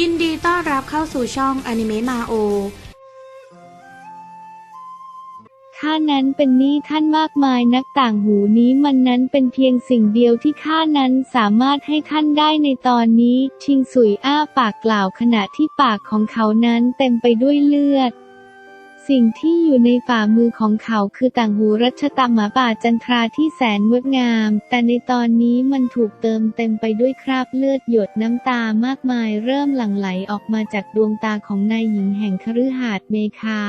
ยินดีต้อนรับเข้าสู่ช่องอนิเมะมาโอ ข้านั้นเป็นหนี้ท่านมากมายนักต่างหูนี้มันนั้นเป็นเพียงสิ่งเดียวที่ข้านั้นสามารถให้ท่านได้ในตอนนี้ ชิงสุยอ้าปากกล่าวขณะที่ปากของเขานั้นเต็มไปด้วยเลือด สิ่งที่อยู่ในฝ่ามือของเขาคือต่างหูรัชตามหมาป่าจันทราที่แสนงดงาม แต่ในตอนนี้มันถูกเติมเต็มไปด้วยคราบเลือดหยดน้ำตามากมายเริ่มหลั่งไหลออกมาจากดวงตาของนายหญิงแห่งคฤหาสน์เมคา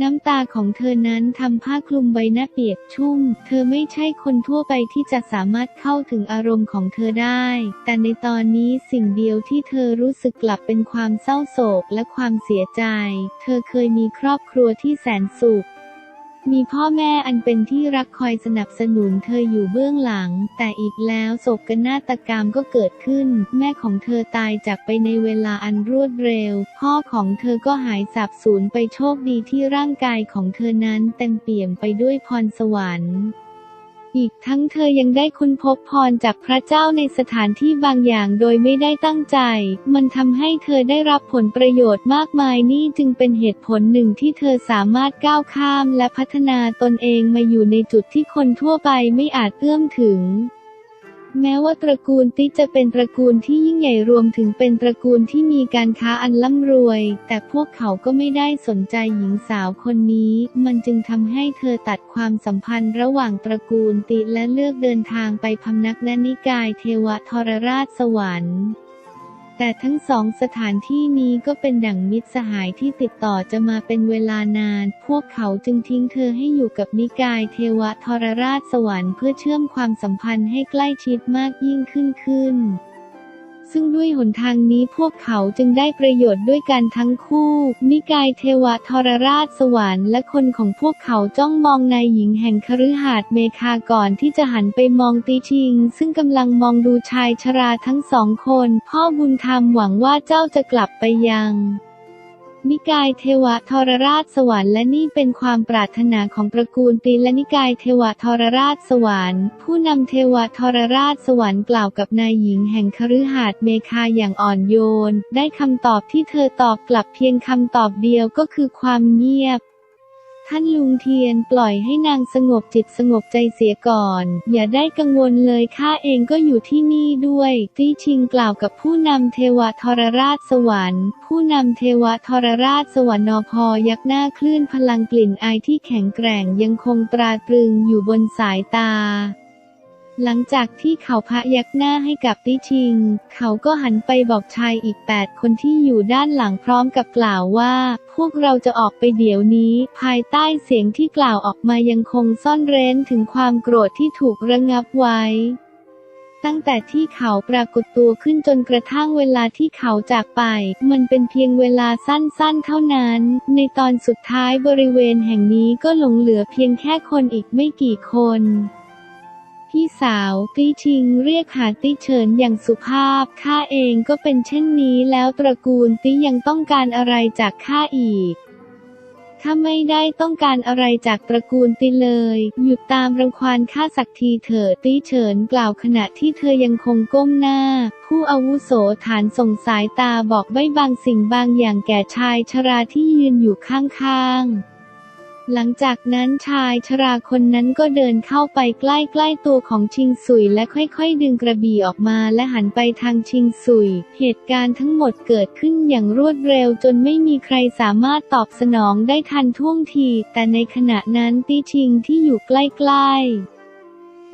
น้ำตาของเธอนั้นทำผ้าคลุมใบหน้าเปียกชุ่ม เธอไม่ใช่คนทั่วไปที่จะสามารถเข้าถึงอารมณ์ของเธอได้ แต่ในตอนนี้สิ่งเดียวที่เธอรู้สึกกลับเป็นความเศร้าโศกและความเสียใจ เธอเคยมีครอบครัวที่แสนสุข มีพ่อแม่อันเป็นที่รักคอยสนับสนุนเธออยู่เบื้องหลัง แต่อีกแล้วโศกนาฏกรรมก็เกิดขึ้น แม่ของเธอตายจากไปในเวลาอันรวดเร็ว พ่อของเธอก็หายสับสูญไปโชคดีที่ร่างกายของเธอนั้นเต็มเปี่ยมไปด้วยพรสวรรค์ อีกทั้งเธอยังได้ค้นพบพรจากพระเจ้าในสถานที่บางอย่างโดยไม่ได้ตั้งใจ มันทำให้เธอได้รับผลประโยชน์มากมายนี่จึงเป็นเหตุผลหนึ่งที่เธอสามารถก้าวข้ามและพัฒนาตนเองมาอยู่ในจุดที่คนทั่วไปไม่อาจเอื้อมถึง แม้ว่าตระกูลติจะเป็นตระกูลที่ยิ่งใหญ่รวมถึงเป็นตระกูลที่มีการค้าอันร่ำรวย แต่พวกเขาก็ไม่ได้สนใจหญิงสาวคนนี้ มันจึงทำให้เธอตัดความสัมพันธ์ระหว่างตระกูลติและเลือกเดินทางไปพำนักและนิกายเทวทรราชสวรรค์ แต่ทั้งสองสถานที่นี้ก็เป็นดั่งมิตรสหายที่ติดต่อจะมาเป็นเวลานาน พวกเขาจึงทิ้งเธอให้อยู่กับนิกายเทวทรราชสวรรค์เพื่อเชื่อมความสัมพันธ์ให้ใกล้ชิดมากยิ่งขึ้นขึ้น ซึ่งด้วยหนทางนี้พวกเขาจึงได้ประโยชน์ด้วยกันทั้งคู่ นิกายเทวทรราชสวรรค์และคนของพวกเขาจ้องมองนายหญิงแห่งคฤหาสน์เมคาก่อนที่จะหันไปมองตีชิง ซึ่งกำลังมองดูชายชราทั้งสองคน พ่อบุญธรรมหวังว่าเจ้าจะกลับไปยัง นิกายเทวทรราชสวรรค์และนี่เป็นความปรารถนาของตระกูลปีและนิกายเทวทรราชสวรรค์ ผู้นำเทวทรราชสวรรค์กล่าวกับนายหญิงแห่งคฤหาสน์เมคาอย่างอ่อนโยน ได้คำตอบที่เธอตอบกลับเพียงคำตอบเดียวก็คือความเงียบ ท่านลุงเทียนปล่อยให้นางสงบจิตสงบใจเสียก่อน อย่าได้กังวลเลยข้าเองก็อยู่ที่นี่ด้วยตี้ชิงกล่าวกับผู้นำเทวทรราชสวรรค์ ผู้นำเทวทรราชสวรรค์นอพอยักหน้าคลื่นพลังกลิ่นอายที่แข็งแกร่งยังคงตราตรึงอยู่บนสายตา หลังจากที่เขาพะยักหน้าให้กับติชิง เขาก็หันไปบอกชายอีกแปดคนที่อยู่ด้านหลังพร้อมกับกล่าวว่า พวกเราจะออกไปเดี๋ยวนี้ ภายใต้เสียงที่กล่าวออกมายังคงซ่อนเร้นถึงความโกรธที่ถูกระงับไว้ ตั้งแต่ที่เขาปรากฏตัวขึ้นจนกระทั่งเวลาที่เขาจากไป มันเป็นเพียงเวลาสั้นๆ เท่านั้น ในตอนสุดท้ายบริเวณแห่งนี้ก็หลงเหลือเพียงแค่คนอีกไม่กี่คน พี่สาวตี้ชิงเรียกหาตี้เฉินอย่างสุภาพ ข้าเองก็เป็นเช่นนี้แล้วตระกูลตี้ยังต้องการอะไรจากข้าอีก ถ้าไม่ได้ต้องการอะไรจากตระกูลติเลย หยุดตามรังควานข้าสักทีเถิดตี้เฉินกล่าวขณะที่เธอยังคงก้มหน้า ผู้อาวุโสฐานส่งสายตาบอกใบบางสิ่งบางอย่างแก่ชายชราที่ยืนอยู่ข้างๆ หลังจากนั้นชายชราคนนั้นก็เดินเข้าไปใกล้ๆตัวของชิงสุยและค่อยๆ ดึงกระบี่ออกมาและหันไปทางชิงสุย เหตุการณ์ทั้งหมดเกิดขึ้นอย่างรวดเร็วจนไม่มีใครสามารถตอบสนองได้ทันท่วงที แต่ในขณะนั้นตีชิงที่อยู่ใกล้ๆ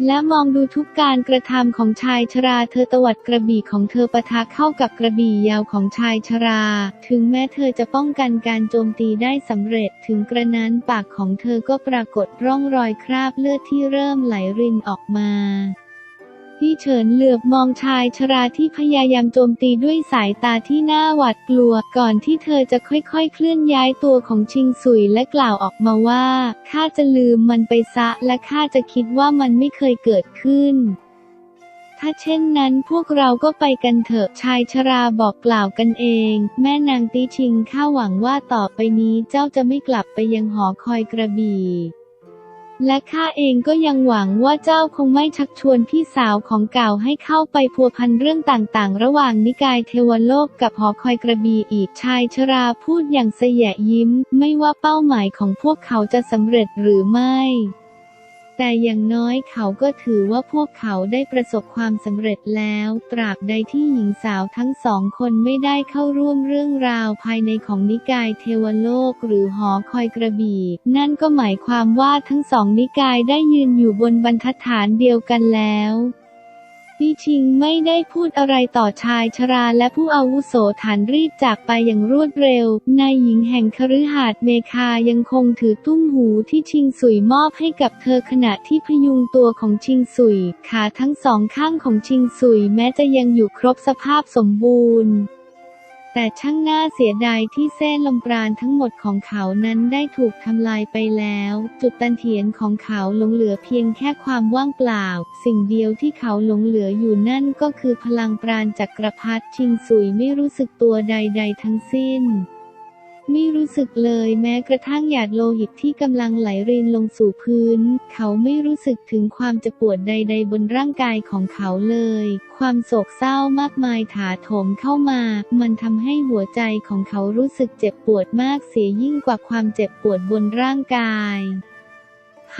และมองดูทุกการกระทำของชายชราเธอตวัดกระบี่ของเธอปะทะเข้ากับกระบี่ยาวของชายชรา ถึงแม้เธอจะป้องกันการโจมตีได้สำเร็จถึงกระนั้นปากของเธอก็ปรากฏร่องรอยคราบเลือดที่เริ่มไหลรินออกมา พี่เฉินเหลือบมองชายชราที่พยายามโจมตีด้วยสายตาที่น่าหวาดกลัว ก่อนที่เธอจะค่อยๆ เคลื่อนย้ายตัวของชิงสุยและกล่าวออกมาว่า ข้าจะลืมมันไปซะ และข้าจะคิดว่ามันไม่เคยเกิดขึ้นถ้าเช่นนั้นพวกเราก็ไปกันเถอะชายชราบอกกล่าวกันเอง แม่นางตีชิงข้าหวังว่าต่อไปนี้เจ้าจะไม่กลับไปยังหอคอยกระบี่ และข้าเองก็ยังหวังว่าเจ้าคงไม่ชักชวนพี่สาวของเก่าให้เข้าไปพัวพันเรื่องต่างๆ ระหว่างนิกายเทวโลกกับหอคอยกระบีอีกชายชราพูดอย่างเสยยิ้ม ไม่ว่าเป้าหมายของพวกเขาจะสำเร็จหรือไม่ แต่อย่างน้อยเขาก็ถือว่าพวกเขาได้ประสบความสำเร็จแล้ว ตราบใดที่หญิงสาวทั้งสองคนไม่ได้เข้าร่วมเรื่องราวภายในของนิกายเทวโลกหรือหอคอยกระบี่ นั่นก็หมายความว่าทั้งสองนิกายได้ยืนอยู่บนบรรทัดฐานเดียวกันแล้ว พี่ชิงไม่ได้พูดอะไรต่อชายชราและผู้อาวุโสฐานรีบจากไปอย่างรวดเร็ว นายหญิงแห่งคฤหาสน์เมคายังคงถือตุ้มหูที่ชิงสุยมอบให้กับเธอขณะที่พยุงตัวของชิงสุย ขาทั้งสองข้างของชิงสุยแม้จะยังอยู่ครบสภาพสมบูรณ์ แต่ช่างน่าเสียดายที่เส้นลมปราณทั้งหมดของเขานั้นได้ถูกทำลายไปแล้ว จุดตันเถียนของเขาหลงเหลือเพียงแค่ความว่างเปล่า สิ่งเดียวที่เขาหลงเหลืออยู่นั่นก็คือพลังปราณจักรพรรดิชิงสุยไม่รู้สึกตัวใด ๆ ทั้งสิ้น ไม่รู้สึกเลยแม้กระทั่งหยาดโลหิตที่กำลังไหลรินลงสู่พื้น เขาไม่รู้สึกถึงความเจ็บปวดใด ๆ บนร่างกายของเขาเลย ความโศกเศร้ามากมายถาโถมเข้ามา มันทำให้หัวใจของเขารู้สึกเจ็บปวดมากเสียยิ่งกว่าความเจ็บปวดบนร่างกาย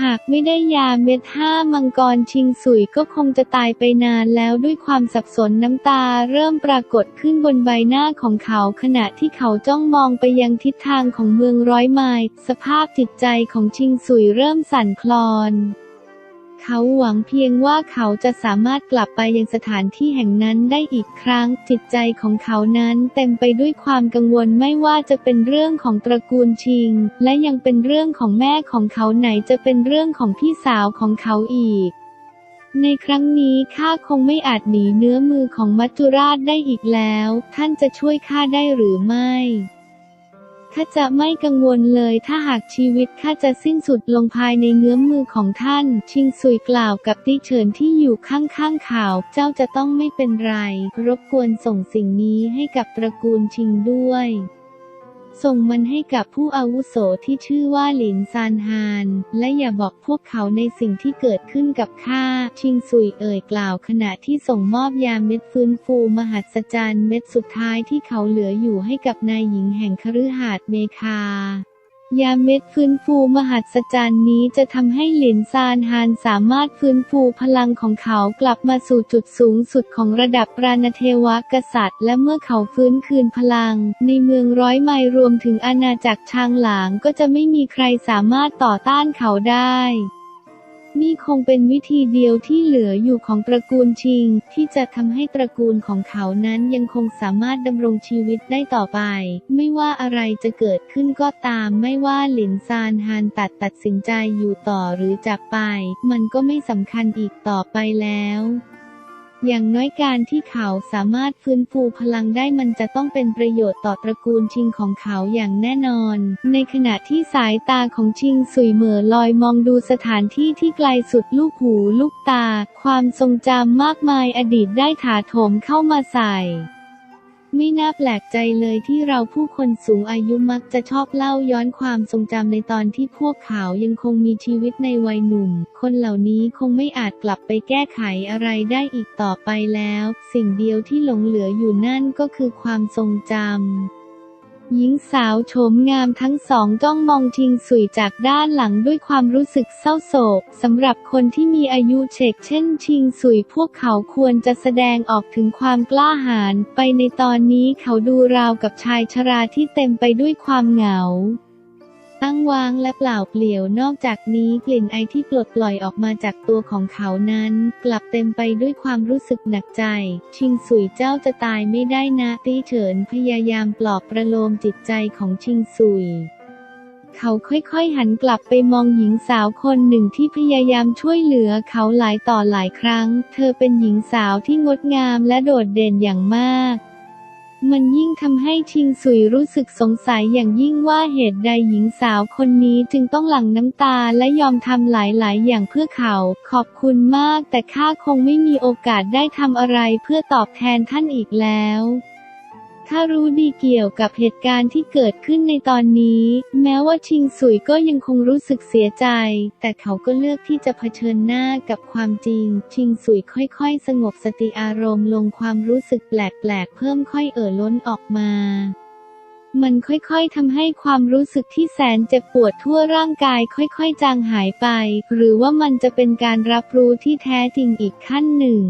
หากไม่ได้ยาเม็ดห้ามังกรชิงสุยก็คงจะตายไปนานแล้วด้วยความสับสนน้ำตาเริ่มปรากฏขึ้นบนใบหน้าของเขาขณะที่เขาจ้องมองไปยังทิศทางของเมืองร้อยไมล์สภาพจิตใจของชิงสุยเริ่มสั่นคลอน เขาหวังเพียงว่าเขาจะสามารถกลับไปยังสถานที่แห่งนั้นได้อีกครั้ง จิตใจของเขานั้นเต็มไปด้วยความกังวลไม่ว่าจะเป็นเรื่องของตระกูลชิง และยังเป็นเรื่องของแม่ของเขาไหนจะเป็นเรื่องของพี่สาวของเขาอีกในครั้งนี้ข้าคงไม่อาจหนีเนื้อมือของมัจจุราชได้อีกแล้ว ท่านจะช่วยข้าได้หรือไม่ ข้าจะไม่กังวลเลยถ้าหากชีวิตข้าจะสิ้นสุดลงภายในเงื้อมมือของท่าน ชิงสุยกล่าวกับติเฉินที่อยู่ข้างๆข่าว เจ้าจะต้องไม่เป็นไร รบกวนส่งสิ่งนี้ให้กับตระกูลชิงด้วย ส่งมันให้กับผู้อาวุโสที่ชื่อว่าหลินซานฮาน และอย่าบอกพวกเขาในสิ่งที่เกิดขึ้นกับข้า ชิงซุยเอ่ยกล่าวขณะที่ส่งมอบยาเม็ดฟื้นฟูมหัศจรรย์เม็ดสุดท้ายที่เขาเหลืออยู่ให้กับนายหญิงแห่งคฤหาสน์เมคา ยาเม็ดฟื้นฟูมหัศจรรย์นี้จะทำให้หลินซานฮานสามารถฟื้นฟูพลังของเขากลับมาสู่จุดสูงสุดของระดับปราณเทวกษัตริย์ และเมื่อเขาฟื้นคืนพลัง ในเมืองร้อยไมล์รวมถึงอาณาจักรชางหลางก็จะไม่มีใครสามารถต่อต้านเขาได้ นี่คงเป็นวิธีเดียวที่เหลืออยู่ของตระกูลชิง ที่จะทำให้ตระกูลของเขานั้นยังคงสามารถดำรงชีวิตได้ต่อไป ไม่ว่าอะไรจะเกิดขึ้นก็ตาม ไม่ว่าหลินซานฮานตัดตัดสินใจอยู่ต่อหรือจากไป มันก็ไม่สำคัญอีกต่อไปแล้ว อย่างน้อยการที่เขาสามารถฟื้นฟูพลังได้มันจะต้องเป็นประโยชน์ต่อตระกูลชิงของเขาอย่างแน่นอน ในขณะที่สายตาของชิงสุยเหม่อลอยมองดูสถานที่ที่ไกลสุดลูกหูลูกตา ความทรงจำมากมายอดีตได้ถาโถมเข้ามาใส่ ไม่น่าแปลกใจเลยที่เราผู้คนสูงอายุมักจะชอบเล่าย้อนความทรงจำในตอนที่พวกเขายังคงมีชีวิตในวัยหนุ่ม คนเหล่านี้คงไม่อาจกลับไปแก้ไขอะไรได้อีกต่อไปแล้ว สิ่งเดียวที่หลงเหลืออยู่นั่นก็คือความทรงจำ หญิงสาวโฉมงามทั้งสองจ้องมองทิงสุยจากด้านหลังด้วยความรู้สึกเศร้าโศกสำหรับคนที่มีอายุเฉกเช่นทิงสุยพวกเขาควรจะแสดงออกถึงความกล้าหาญไปในตอนนี้เขาดูราวกับชายชราที่เต็มไปด้วยความเหงา ตั้งวางและเปล่าเปลี่ยวนอกจากนี้กลิ่นไอที่ปลดปล่อยออกมาจากตัวของเขานั้น กลับเต็มไปด้วยความรู้สึกหนักใจ ชิงสุยเจ้าจะตายไม่ได้นะตี้เฉินพยายามปลอบประโลมจิตใจของชิงสุยเขาค่อยๆ หันกลับไปมองหญิงสาวคนหนึ่งที่พยายามช่วยเหลือเขาหลายต่อหลายครั้ง เธอเป็นหญิงสาวที่งดงามและโดดเด่นอย่างมาก มันยิ่งทำให้ชิงสุยรู้สึกสงสัยอย่างยิ่งว่าเหตุใดหญิงสาวคนนี้จึงต้องหลั่งน้ำตาและยอมทำหลายๆ อย่างเพื่อเขา ขอบคุณมากแต่ข้าคงไม่มีโอกาสได้ทำอะไรเพื่อตอบแทนท่านอีกแล้ว ถ้ารู้ดีเกี่ยวกับเหตุการณ์ที่เกิดขึ้นในตอนนี้ แม้ว่าชิงสุยก็ยังคงรู้สึกเสียใจ แต่เขาก็เลือกที่จะเผชิญหน้ากับความจริง ชิงสุยค่อยๆ สงบสติอารมณ์ลงความรู้สึกแปลกๆ เพิ่มค่อยเอ่อล้นออกมามันค่อยๆทำให้ความรู้สึกที่แสนเจ็บปวดทั่วร่างกายค่อยๆ จางหายไป หรือว่ามันจะเป็นการรับรู้ที่แท้จริงอีกขั้นหนึ่ง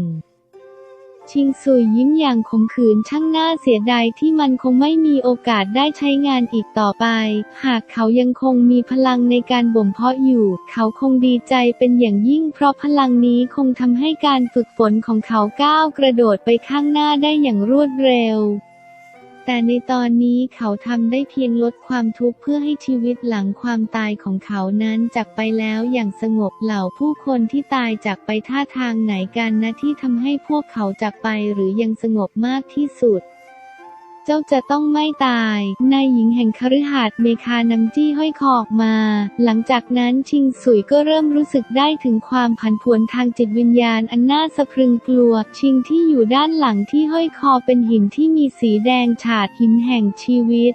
ชิงซุยยิ้มอย่างขมขื่นช่างน่าเสียดายที่มันคงไม่มีโอกาสได้ใช้งานอีกต่อไป หากเขายังคงมีพลังในการบ่มเพาะอยู่ เขาคงดีใจเป็นอย่างยิ่งเพราะพลังนี้คงทำให้การฝึกฝนของเขาก้าวกระโดดไปข้างหน้าได้อย่างรวดเร็ว แต่ในตอนนี้เขาทำได้เพียงลดความทุกข์เพื่อให้ชีวิตหลังความตายของเขานั้นจากไปแล้วอย่างสงบเหล่าผู้คนที่ตายจากไปท่าทางไหนกันนะที่ทำให้พวกเขาจากไปหรือยังสงบมากที่สุด จ้าจะต้องไม่ตาย นายหญิงแห่งคฤหาสน์เมคานำจี้ห้อยคอออกมา หลังจากนั้นชิงสุยก็เริ่มรู้สึกได้ถึงความผันผวนทางจิตวิญญาณอันน่าสะพรึงกลัว ชิงที่อยู่ด้านหลังที่ห้อยคอเป็นหินที่มีสีแดงฉาดหินแห่งชีวิต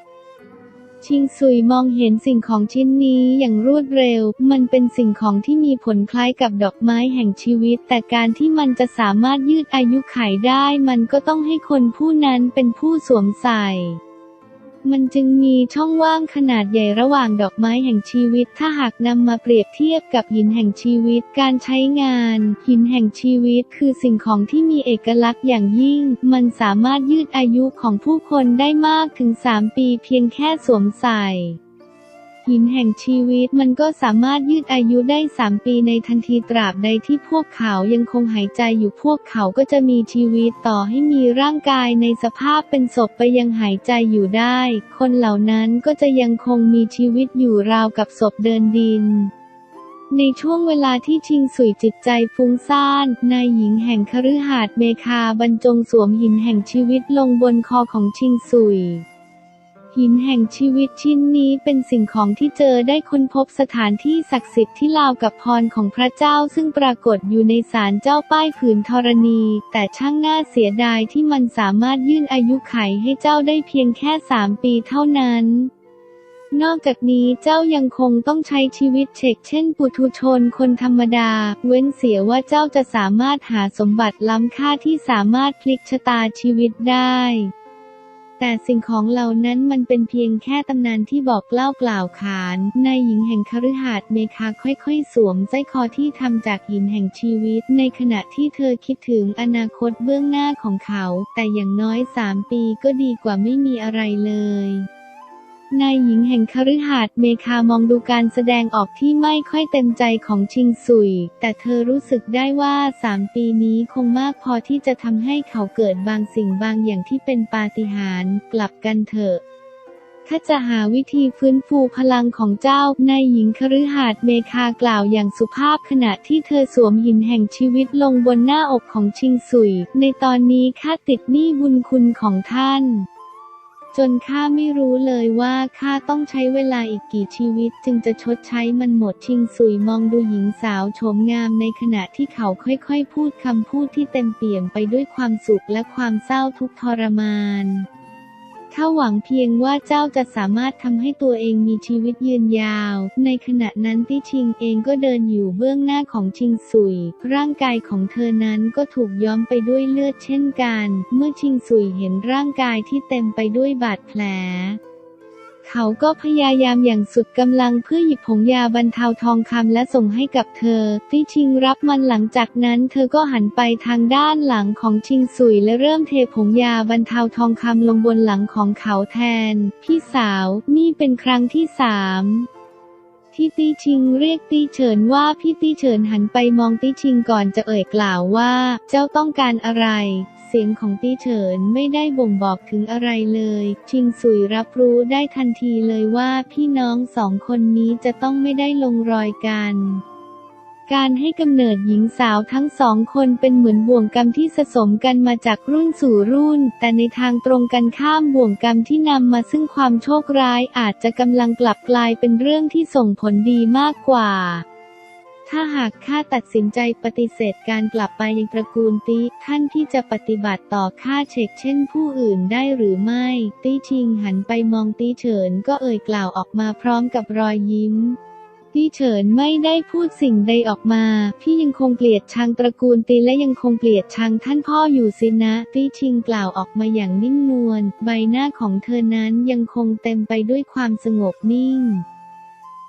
ชิงซุยมองเห็นสิ่งของชิ้นนี้อย่างรวดเร็ว มันเป็นสิ่งของที่มีผลคล้ายกับดอกไม้แห่งชีวิต แต่การที่มันจะสามารถยืดอายุขายได้ มันก็ต้องให้คนผู้นั้นเป็นผู้สวมใส่ มันจึงมีช่องว่างขนาดใหญ่ระหว่างดอกไม้แห่งชีวิต ถ้าหากนำมาเปรียบเทียบกับหินแห่งชีวิต การใช้งาน หินแห่งชีวิตคือสิ่งของที่มีเอกลักษณ์อย่างยิ่ง มันสามารถยืดอายุของผู้คนได้มากถึง 3 ปีเพียงแค่สวมใส่ หินแห่งชีวิตมันก็สามารถยืดอายุได้ 3 ปีในทันทีตราบใดที่พวกเขายังคงหายใจอยู่พวกเขาก็จะมีชีวิตต่อให้มีร่างกายในสภาพเป็นศพไปยังหายใจอยู่ได้ คนเหล่านั้นก็จะยังคงมีชีวิตอยู่ราวกับศพเดินดินในช่วงเวลาที่ชิงสุยจิตใจฟุ้งซ่าน นายหญิงแห่งคฤหาสน์เมคาบรรจงสวมหินแห่งชีวิตลงบนคอของชิงสุย หินแห่งชีวิตชิ้นนี้เป็นสิ่งของที่เจอได้ค้นพบสถานที่ศักดิ์สิทธิ์ที่ลาวกับพรของพระเจ้าซึ่งปรากฏอยู่ในศาลเจ้าป้ายผืนธรณี แต่ช่างน่าเสียดายที่มันสามารถยื่นอายุไขให้เจ้าได้เพียงแค่สามปีเท่านั้นนอกจากนี้เจ้ายังคงต้องใช้ชีวิตเฉกเช่น ปุถุชนคนธรรมดา เว้นเสียว่าเจ้าจะสามารถหาสมบัติล้ำค่าที่สามารถพลิกชะตาชีวิตได้ แต่สิ่งของเหล่านั้นมันเป็นเพียงแค่ตำนานที่บอกเล่ากล่าวขานนายหญิงแห่งคฤหาสน์เมคาค่อยๆ สวมสร้อยคอที่ทำจากหินแห่งชีวิต ในขณะที่เธอคิดถึงอนาคตเบื้องหน้าของเขา แต่อย่างน้อยสามปีก็ดีกว่าไม่มีอะไรเลย นายหญิงแห่งคฤหาสน์เมคามองดูการแสดงออกที่ไม่ค่อยเต็มใจของชิงซุย แต่เธอรู้สึกได้ว่าสามปีนี้คงมากพอที่จะทำให้เขาเกิดบางสิ่งบางอย่างที่เป็นปาฏิหาริย์กลับกันเถอะถ้าจะหาวิธีฟื้นฟูพลังของเจ้า นายหญิงคฤหาสน์เมคากล่าวอย่างสุภาพขณะที่เธอสวมหินแห่งชีวิตลงบนหน้าอกของชิงซุย ในตอนนี้ข้าติดหนี้บุญคุณของท่าน จนข้าไม่รู้เลยว่าข้าต้องใช้เวลาอีกกี่ชีวิตจึงจะชดใช้มันหมดชิงสุยมองดูหญิงสาวโฉมงามในขณะที่เขาค่อยๆ พูดคำพูดที่เต็มเปี่ยมไปด้วยความสุขและความเศร้าทุกทรมาน ถ้าหวังเพียงว่าเจ้าจะสามารถทำให้ตัวเองมีชีวิตยืนยาว ในขณะนั้นที่ชิงเองก็เดินอยู่เบื้องหน้าของชิงสุย ร่างกายของเธอนั้นก็ถูกย้อมไปด้วยเลือดเช่นกัน เมื่อชิงสุยเห็นร่างกายที่เต็มไปด้วยบาดแผล เขาก็พยายามอย่างสุดกำลังเพื่อหยิบผงยาบรรเทาทองคำและส่งให้กับเธอ ที่ชิงรับมันหลังจากนั้น เธอก็หันไปทางด้านหลังของชิงสุยและเริ่มเทผงยาบรรเทาทองคำลงบนหลังของเขาแทน พี่สาวนี่เป็นครั้งที่สามที่ตี้ชิงเรียกตี้เฉินว่าพี่ตี้เฉินหันไปมองตี้ชิงก่อนจะเอ่ยกล่าวว่า เจ้าต้องการอะไร สียงของตี้เฉินไม่ได้บ่งบอกถึงอะไรเลย ชิงสุยรับรู้ได้ทันทีเลยว่าพี่น้องสองคนนี้จะต้องไม่ได้ลงรอยกันการให้กำเนิดหญิงสาวทั้งสองคนเป็นเหมือนบ่วงกรรมที่สะสมกันมาจากรุ่นสู่รุ่น แต่ในทางตรงกันข้ามบ่วงกรรมที่นำมาซึ่งความโชคร้ายอาจจะกำลังกลับกลายเป็นเรื่องที่ส่งผลดีมากกว่า ถ้าหากข้าตัดสินใจปฏิเสธการกลับไปยังตระกูลติท่านที่จะปฏิบัติต่อข้าเชกเช่นผู้อื่นได้หรือไม่ติชิงหันไปมองติเฉินก็เอ่ยกล่าวออกมาพร้อมกับรอยยิ้มพี่เฉินไม่ได้พูดสิ่งใดออกมา พี่ยังคงเกลียดชังตระกูลตีและยังคงเกลียดชังท่านพ่ออยู่สินะ ตี้ชิงกล่าวออกมาอย่างนิ่มนวล ใบหน้าของเธอนั้นยังคงเต็มไปด้วยความสงบนิ่ง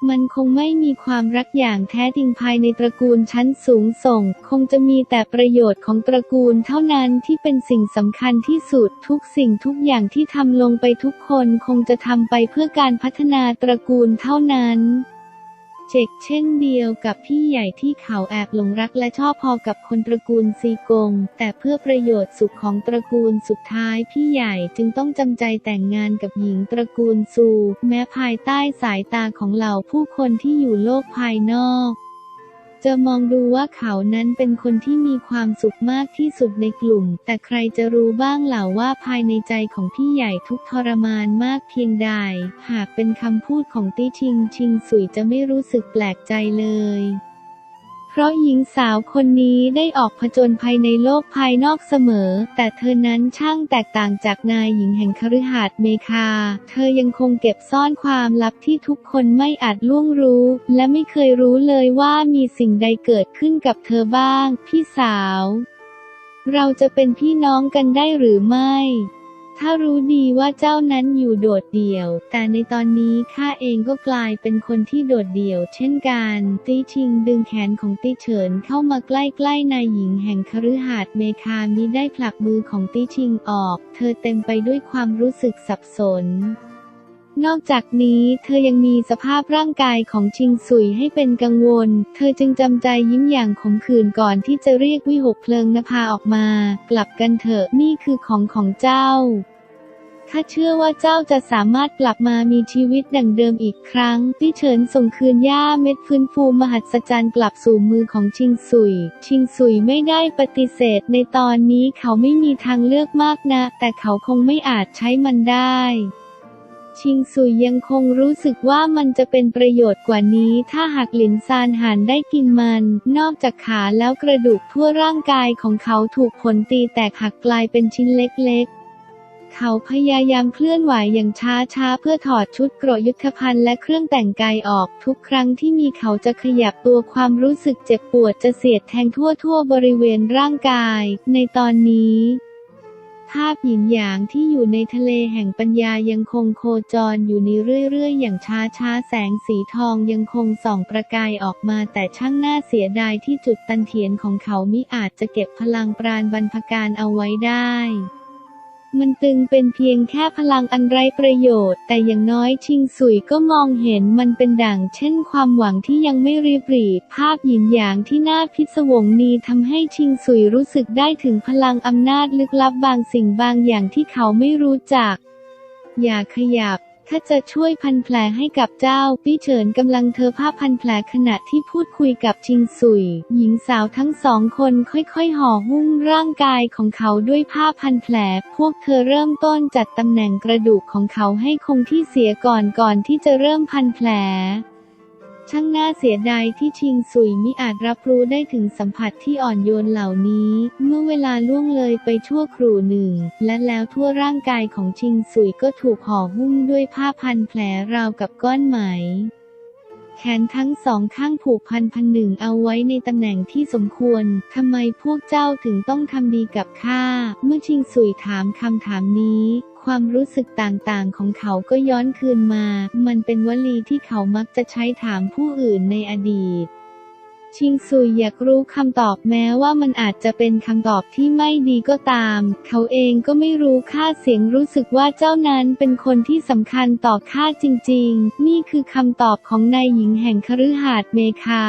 มันคงไม่มีความรักอย่างแท้จริงภายในตระกูลชั้นสูงส่ง คงจะมีแต่ประโยชน์ของตระกูลเท่านั้นที่เป็นสิ่งสำคัญที่สุด ทุกสิ่งทุกอย่างที่ทำลงไปทุกคนคงจะทำไปเพื่อการพัฒนาตระกูลเท่านั้น เจกเช่นเดียวกับพี่ใหญ่ที่เขาแอบหลงรักและชอบพอกับคนตระกูลซีกง แต่เพื่อประโยชน์สุขของตระกูลสุดท้ายพี่ใหญ่จึงต้องจำใจแต่งงานกับหญิงตระกูลซู แม้ภายใต้สายตาของเหล่าผู้คนที่อยู่โลกภายนอก จะมองดูว่าเขานั้นเป็นคนที่มีความสุขมากที่สุดในกลุ่ม แต่ใครจะรู้บ้างเหล่าว่าภายในใจของพี่ใหญ่ทุกทรมานมากเพียงใด หากเป็นคำพูดของตี้ชิงชิงสุยจะไม่รู้สึกแปลกใจเลย เพราะหญิงสาวคนนี้ได้ออกผจญภัยในโลกภายนอกเสมอ แต่เธอนั้นช่างแตกต่างจากนายหญิงแห่งคฤหาสน์เมคา เธอยังคงเก็บซ่อนความลับที่ทุกคนไม่อาจล่วงรู้ และไม่เคยรู้เลยว่ามีสิ่งใดเกิดขึ้นกับเธอบ้าง พี่สาว เราจะเป็นพี่น้องกันได้หรือไม่ ถ้ารู้ดีว่าเจ้านั้นอยู่โดดเดี่ยว แต่ในตอนนี้ข้าเองก็กลายเป็นคนที่โดดเดี่ยว เช่นกัน ตีชิงดึงแขนของตีเฉินเข้ามาใกล้ๆนายหญิงแห่งคฤหาสน์เมคามิได้ผลักมือของตีชิงออก เธอเต็มไปด้วยความรู้สึกสับสน นอกจากนี้เธอยังมีสภาพร่างกายของชิงสุยให้เป็นกังวล เธอจึงจำใจยิ้มอย่างขมขื่นก่อนที่จะเรียกวิหกเพลิงนภาออกมา กลับกันเถอะนี่คือของของเจ้าข้าเชื่อว่าเจ้าจะสามารถกลับมามีชีวิตดั่งเดิมอีกครั้งที่เฉินส่งคืนย่าเม็ดฟื้นฟูมหัศจรรย์กลับสู่มือของชิงสุย ชิงสุยไม่ได้ปฏิเสธ ในตอนนี้เขาไม่มีทางเลือกมากนะ แต่เขาคงไม่อาจใช้มันได้ ชิงซุยยังคงรู้สึกว่ามันจะเป็นประโยชน์กว่านี้ ถ้าหากหลินซานหานได้กินมัน นอกจากขาแล้วกระดูกทั่วร่างกายของเขาถูกผลตีแตกหักกลายเป็นชิ้นเล็กๆ เขาพยายามเคลื่อนไหวอย่างช้าๆ เพื่อถอดชุดเกราะยุทธภัณฑ์และเครื่องแต่งกายออก ทุกครั้งที่มีเขาจะขยับตัวความรู้สึกเจ็บปวดจะเสียดแทงทั่วๆ บริเวณร่างกาย ในตอนนี้าพหยินหยางที่อยู่ในทะเลแห่งปัญญายังคงโคจรอยู่ในเรื่อยๆ อย่างช้าๆแสงสีทองยังคงส่องประกายออกมาแต่ช่างน่าเสียดายที่จุดตันเทียนของเขามิอาจจะเก็บพลังปราณบรรพการเอาไว้ได้ มันตึงเป็นเพียงแค่พลังอันไร้ประโยชน์ แต่อย่างน้อยชิงสุยก็มองเห็นมันเป็นด่างเช่นความหวังที่ยังไม่รีบรีภาพหยินหยางที่น่าพิศวงนี้ทำให้ชิงสุยรู้สึกได้ถึงพลังอำนาจลึกลับบางสิ่งบางอย่างที่เขาไม่รู้จัก อย่าขยับ ถ้าจะช่วยพันแผลให้กับเจ้า ปี้เฉินกำลังเธอผ้าพันแผลขณะที่พูดคุยกับชิงสุย หญิงสาวทั้งสองคนค่อยๆ ห่อหุ้มร่างกายของเขาด้วยผ้าพันแผล พวกเธอเริ่มต้นจัดตำแหน่งกระดูกของเขาให้คงที่เสียก่อนก่อนที่จะเริ่มพันแผล ช่างน่าเสียดายที่ชิงสุยมิอาจรับรู้ได้ถึงสัมผัสที่อ่อนโยนเหล่านี้ เมื่อเวลาล่วงเลยไปชั่วครู่หนึ่ง และแล้วทั่วร่างกายของชิงสุยก็ถูกห่อหุ้มด้วยผ้าพันแผลราวกับก้อนไหม แขนทั้งสองข้างผูกพันพันหนึ่งเอาไว้ในตำแหน่งที่สมควร ทำไมพวกเจ้าถึงต้องทำดีกับข้า เมื่อชิงสุยถามคำถามนี้ ความรู้สึกต่างๆ ของเขาก็ย้อนคืนมา มันเป็นวลีที่เขามักจะใช้ถามผู้อื่นในอดีต ชิงซุยอยากรู้คำตอบแม้ว่ามันอาจจะเป็นคำตอบที่ไม่ดีก็ตาม เขาเองก็ไม่รู้ค่าเสียงรู้สึกว่าเจ้านั้นเป็นคนที่สำคัญต่อข้าจริงๆ นี่คือคำตอบของนายหญิงแห่งคฤหาสน์เมคา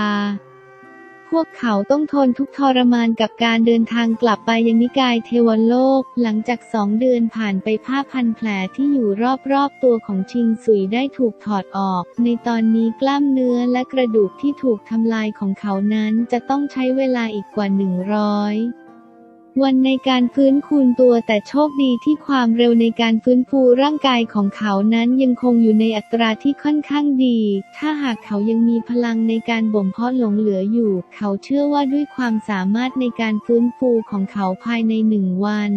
วกเขาต้องทนทุกทรมานกับการเดินทางกลับไปยังนิกายเทวโลก หลังจากสองเดือนผ่านไปผ้าพันแผลที่อยู่รอบๆตัวของชิงสุยได้ถูกถอดออก ในตอนนี้กล้ามเนื้อและกระดูกที่ถูกทำลายของเขานั้นจะต้องใช้เวลาอีกกว่าหนึ่งร้อย วันในการฟื้นคูณตัวแต่โชคดีที่ความเร็วในการฟื้นฟูร่างกายของเขานั้นยังคงอยู่ในอัตราที่ค่อนข้างดี ถ้าหากเขายังมีพลังในการบ่มเพาะหลงเหลืออยู่ เขาเชื่อว่าด้วยความสามารถในการฟื้นฟูของเขาภายในหนึ่งวัน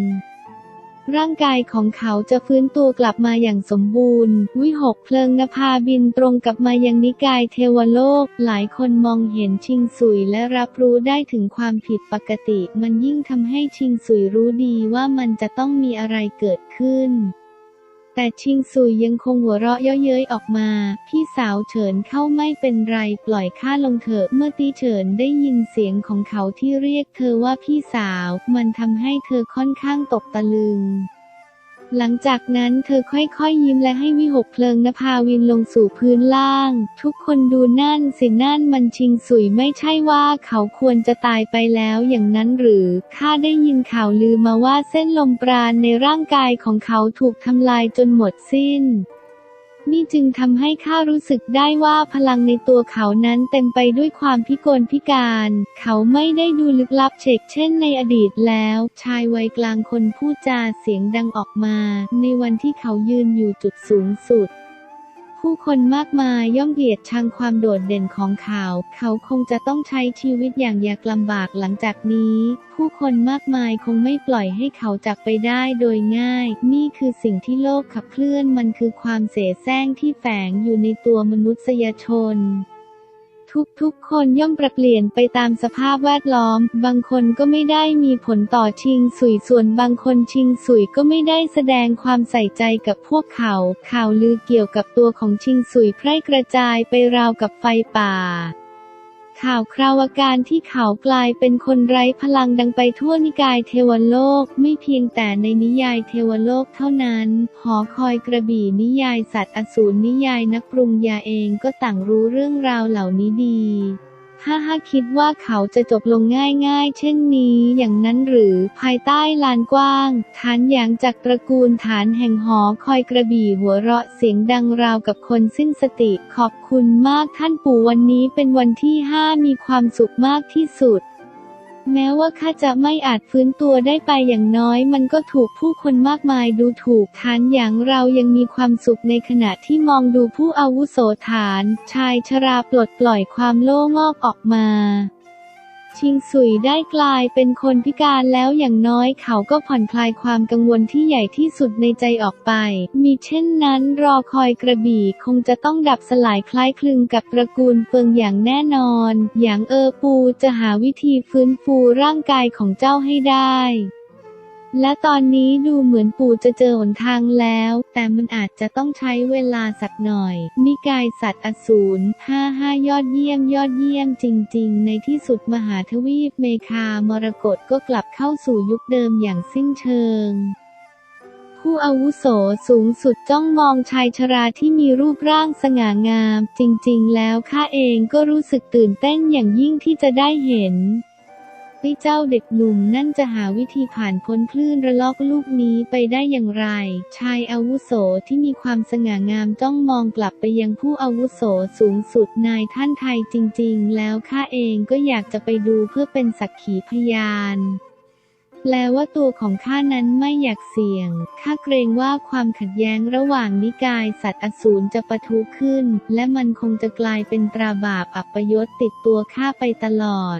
ร่างกายของเขาจะฟื้นตัวกลับมาอย่างสมบูรณ์ วิหกเพลิงนภาบินตรงกลับมายังนิกายเทวโลก หลายคนมองเห็นชิงสุยและรับรู้ได้ถึงความผิดปกติ มันยิ่งทำให้ชิงสุยรู้ดีว่ามันจะต้องมีอะไรเกิดขึ้น แต่ชิงซุยยังคงหัวเราะเย้อเย้ยออกมา พี่สาวเฉินเข้าไม่เป็นไรปล่อยข้าลงเถอะ เมื่อตีเฉินได้ยินเสียงของเขาที่เรียกเธอว่าพี่สาว มันทำให้เธอค่อนข้างตกตะลึง หลังจากนั้นเธอค่อยๆยิ้มและให้วิหกเพลิงนภาวินลงสู่พื้นล่าง ทุกคนดูนั่นสินั่นมันชิงสุยไม่ใช่ว่าเขาควรจะตายไปแล้วอย่างนั้นหรือข้าได้ยินข่าวลือมาว่าเส้นลมปราณในร่างกายของเขาถูกทำลายจนหมดสิ้น นี่จึงทำให้ข้ารู้สึกได้ว่าพลังในตัวเขานั้นเต็มไปด้วยความพิกลพิการ เขาไม่ได้ดูลึกลับเฉกเช่นในอดีตแล้ว ชายวัยกลางคนพูดจาเสียงดังออกมา ในวันที่เขายืนอยู่จุดสูงสุด ผู้คนมากมายย่อมเกลียดชังความโดดเด่นของเขา เขาคงจะต้องใช้ชีวิตอย่างยากลำบากหลังจากนี้ ผู้คนมากมายคงไม่ปล่อยให้เขาจากไปได้โดยง่าย นี่คือสิ่งที่โลกขับเคลื่อนมันคือความเสแสร้งที่แฝงอยู่ในตัวมนุษยชน ทุกๆ คนย่อมปรับเปลี่ยนไปตามสภาพแวดล้อม บางคนก็ไม่ได้มีผลต่อชิงสุยส่วนบางคนชิงสุยก็ไม่ได้แสดงความใส่ใจกับพวกเขา ข่าวลือเกี่ยวกับตัวของชิงสุยแพร่กระจายไปราวกับไฟป่า ข่าวคราวการที่เขากลายเป็นคนไร้พลังดังไปทั่วนิกายเทวโลก ไม่เพียงแต่ในนิยายเทวโลกเท่านั้น หอคอยกระบี่นิยายสัตว์อสูรนิยายนักปรุงยาเองก็ต่างรู้เรื่องราวเหล่านี้ดี ฮ่าฮ่าคิดว่าเขาจะจบลงง่ายๆ เช่นนี้อย่างนั้นหรือภายใต้ลานกว้าง ฐานหยางจากตระกูลฐานแห่งหอคอยกระบี่หัวเราะเสียงดังราวกับคนสิ้นสติขอบคุณมากท่านปู่วันนี้เป็นวันที่ห้ามีความสุขมากที่สุด แม้ว่าข้าจะไม่อาจฟื้นตัวได้ไปอย่างน้อย มันก็ถูกผู้คนมากมายดูถูกฐานอย่างเรายังมีความสุขในขณะที่มองดูผู้อาวุโสฐาน ชายชราปลดปล่อยความโล่งอกออกมา ชิงสุยได้กลายเป็นคนพิการแล้วอย่างน้อยเขาก็ผ่อนคลายความกังวลที่ใหญ่ที่สุดในใจออกไป มีเช่นนั้นรอคอยกระบี่คงจะต้องดับสลายคล้ายคลึงกับตระกูลเฟิงอย่างแน่นอน อย่างเออปูจะหาวิธีฟื้นฟูร่างกายของเจ้าให้ได้ และตอนนี้ดูเหมือนปู่จะเจอหนทางแล้ว แต่มันอาจจะต้องใช้เวลาสักหน่อย นิกายสัตว์อสูรห้าห้ายอดเยี่ยมยอดเยี่ยมจริง ๆ ในที่สุดมหาทวีปเมคามรกตก็กลับเข้าสู่ยุคเดิมอย่างสิ้นเชิงผู้อาวุโสสูงสุดจ้องมองชายชราที่มีรูปร่างสง่างาม จริง ๆ แล้วข้าเองก็รู้สึกตื่นเต้นอย่างยิ่งที่จะได้เห็น ไอ้เจ้าเด็กหนุ่มนั่นจะหาวิธีผ่านพ้นคลื่นระลอกลูกนี้ไปได้อย่างไร ชายอาวุโสที่มีความสง่างามจ้องมองกลับไปยังผู้อาวุโสสูงสุดนายท่านไทยจริง ๆ แล้วข้าเองก็อยากจะไปดูเพื่อเป็นสักขีพยานแปลว่าตัวของข้านั้นไม่อยากเสี่ยง ข้าเกรงว่าความขัดแย้งระหว่างนิกายสัตว์อสูรจะปะทุขึ้น และมันคงจะกลายเป็นตราบาปอัปยศติดตัวข้าไปตลอด